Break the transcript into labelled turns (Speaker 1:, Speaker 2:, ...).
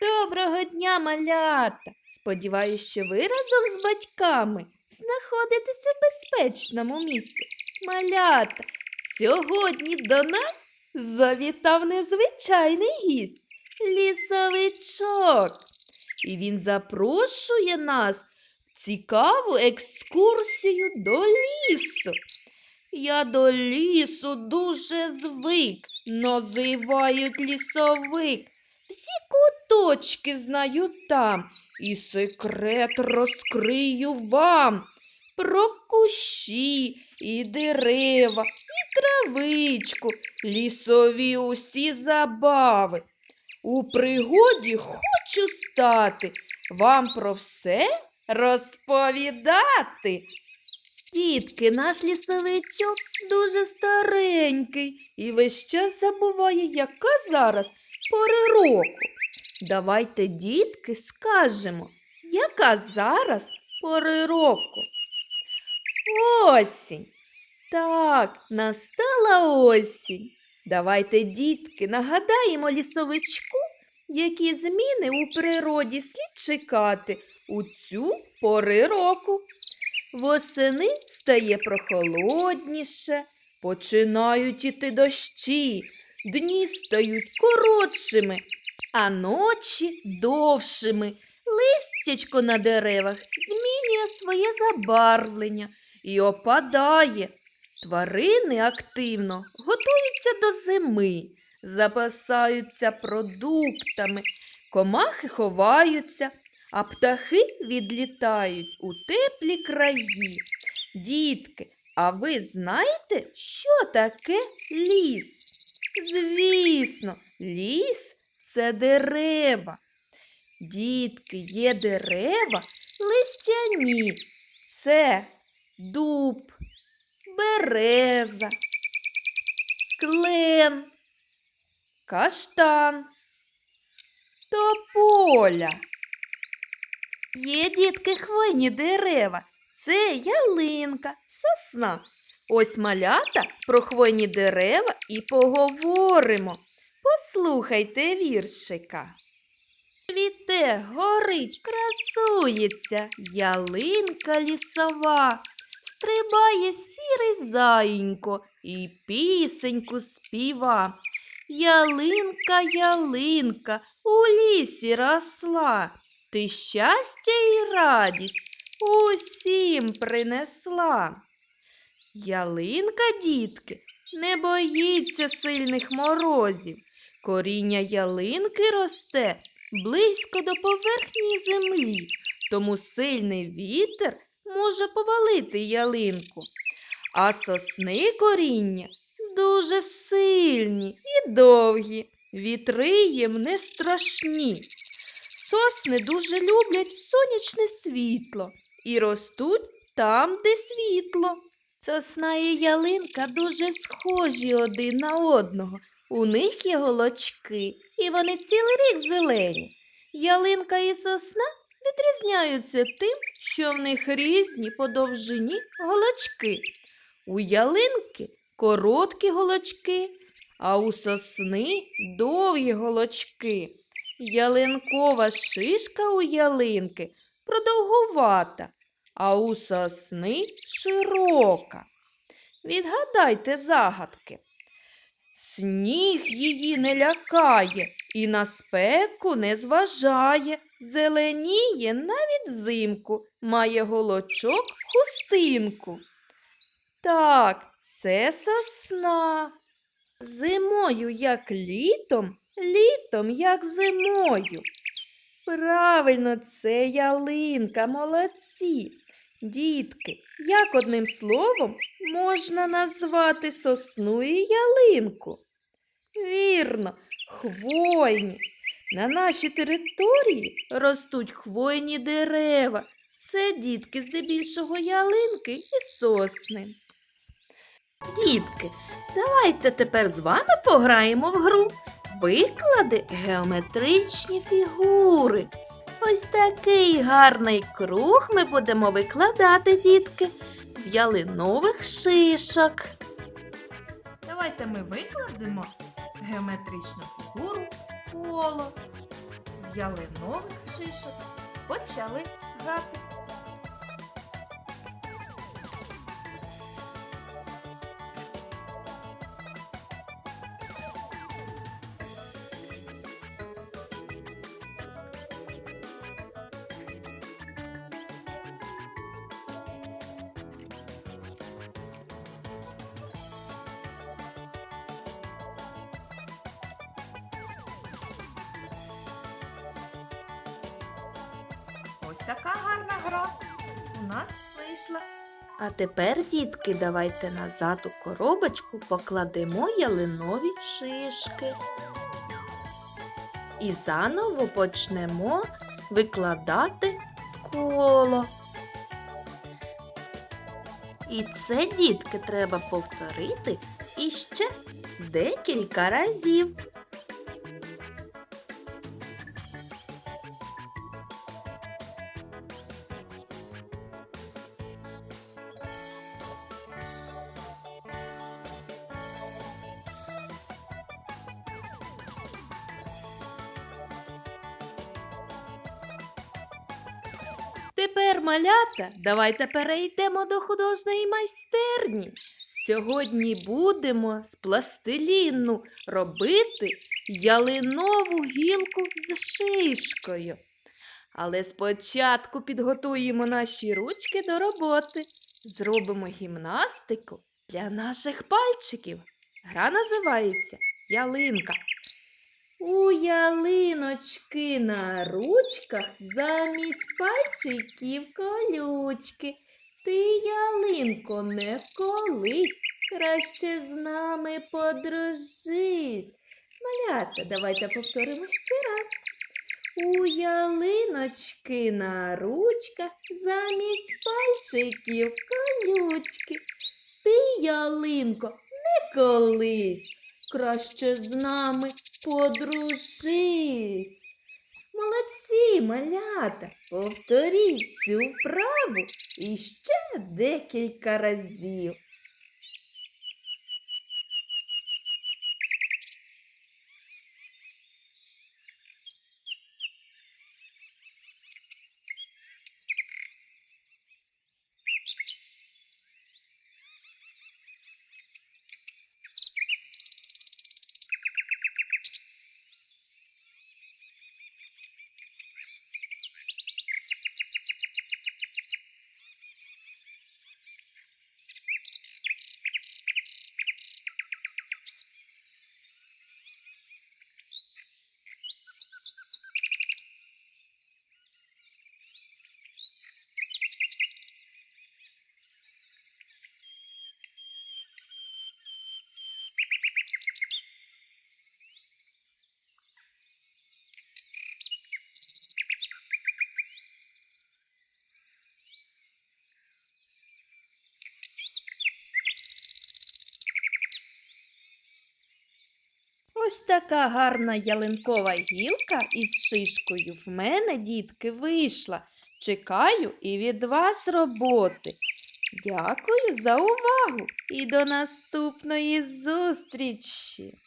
Speaker 1: Доброго дня, малята! Сподіваюсь, що ви разом з батьками знаходитеся в безпечному місці. Малята, сьогодні до нас завітав незвичайний гість лісовичок. І він запрошує нас в цікаву екскурсію до лісу. Я до лісу дуже звик, називають лісовик. Всі куточки знаю там, і секрет розкрию вам. Про кущі, і дерева, і травичку, лісові усі забави. У пригоді хочу стати, вам про все розповідати. Дітки, наш лісовичок дуже старенький і весь час забуває, яка зараз пори року. Давайте, дітки, скажемо, яка зараз пори року? Осінь. Так, настала осінь. Давайте, дітки, нагадаємо лісовичку, які зміни у природі слід чекати у цю пори року. Восени стає прохолодніше, починають іти дощі, дні стають коротшими, а ночі довшими. Листячко на деревах змінює своє забарвлення і опадає. Тварини активно готуються до зими, запасаються продуктами, комахи ховаються, а птахи відлітають у теплі краї. Дітки, а ви знаєте, що таке ліс? Звісно, ліс це дерева. Дітки, є дерева листяні. Це дуб, береза, клен, каштан, тополя. Є дітки хвойні дерева. Це ялинка, сосна. Ось малята про хвойні дерева і поговоримо. Послухайте віршика. Цвіте, горить, красується, ялинка лісова, стрибає сірий заїнько і пісеньку співа. Ялинка, ялинка, у лісі росла, ти щастя і радість усім принесла. Ялинка, дітки, не боїться сильних морозів. Коріння ялинки росте близько до поверхні землі, тому сильний вітер може повалити ялинку. А сосни коріння дуже сильні і довгі, вітри їм не страшні. Сосни дуже люблять сонячне світло і ростуть там, де світло. Сосна і ялинка дуже схожі один на одного. У них є голочки, і вони цілий рік зелені. Ялинка і сосна відрізняються тим, що в них різні по довжині голочки. У ялинки короткі голочки, а у сосни довгі голочки. Ялинкова шишка у ялинки продовгувата, а у сосни широка. Відгадайте загадки. Сніг її не лякає і на спеку не зважає, зеленіє навіть взимку, має голочок хустинку. Так, це сосна. Зимою, як літом, літом, як зимою. Правильно, це ялинка, молодці. Дітки, як одним словом можна назвати сосну і ялинку? Вірно, хвойні. На нашій території ростуть хвойні дерева. Це дітки здебільшого ялинки і сосни. Дітки, давайте тепер з вами пограємо в гру. Виклади геометричні фігури. Ось такий гарний круг ми будемо викладати, дітки, з ялинових шишок. Давайте ми викладемо геометричну фігуру коло з ялинових шишок. Почали грати. Ось така гарна гра у нас вийшла. А тепер, дітки, давайте назад у коробочку покладемо ялинові шишки. І заново почнемо викладати коло. І це, дітки, треба повторити іще декілька разів. Малята, давайте перейдемо до художньої майстерні. Сьогодні будемо з пластиліну робити ялинову гілку з шишкою. Але спочатку підготуємо наші ручки до роботи. Зробимо гімнастику для наших пальчиків. Гра називається Ялинка. У ялиночки на ручках замість пальчиків колючки. Ти, ялинко, не колись, краще з нами подружись. Малята, давайте повторимо ще раз. У ялиночки на ручках замість пальчиків колючки. Ти, ялинко, не колись краще з нами подружись. Молодці, малята, повторіть цю вправу іще декілька разів. Ось така гарна ялинкова гілка із шишкою в мене, дітки, вийшла. Чекаю і від вас роботи. Дякую за увагу і до наступної зустрічі!